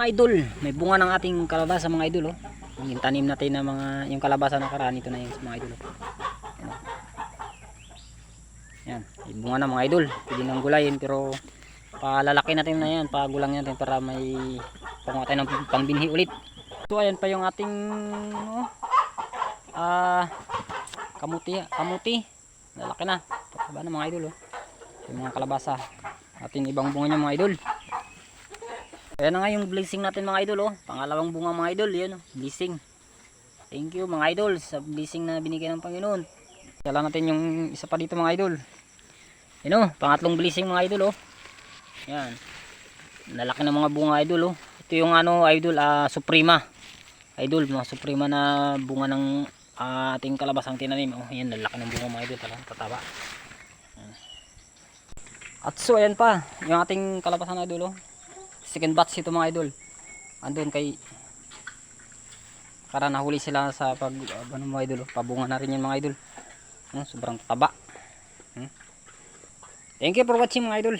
Mga idol, may bunga ng ating kalabasa mga idol oh. Yung tanim natin na mga yung kalabasa na karaan ito na yun mga idol. Oh. Yan, oh. May bunga na mga idol. Pwede nang gulayin pero palalaki natin na yan, pagulang natin para may panguha tayo ng pangbinhi ulit. So ayan pa yung ating ano, ah kamuti, kamuti. Lalaki na. Pataba na mga idol oh. Yung mga kalabasa. Ating ibang bunga niya mga idol. Ayan na nga yung blessing natin mga idol oh. Pangalawang bunga mga idol, yan oh. Blessing. Thank you mga idol sa blessing na binigay ng Panginoon. Kala natin yung isa pa dito mga idol. Yan oh, pangatlong blessing mga idol oh. Yan. Nalaki ng mga bunga idol oh. Ito yung ano idol, ah Suprema. Idol, mga Suprema na bunga ng ah, ating kalabasang tinanim. Oh, yan, lalaki ng bunga mga idol, talagang tataba. At so ayan pa, yung ating kalabasan idol oh second batch ito mga idol. Andun kay para nahuli sila sa pag uh, ano mga idol oh, pabunga na rin yan mga idol. Hmm, sobrang taba. Hmm. thank you for watching mga idol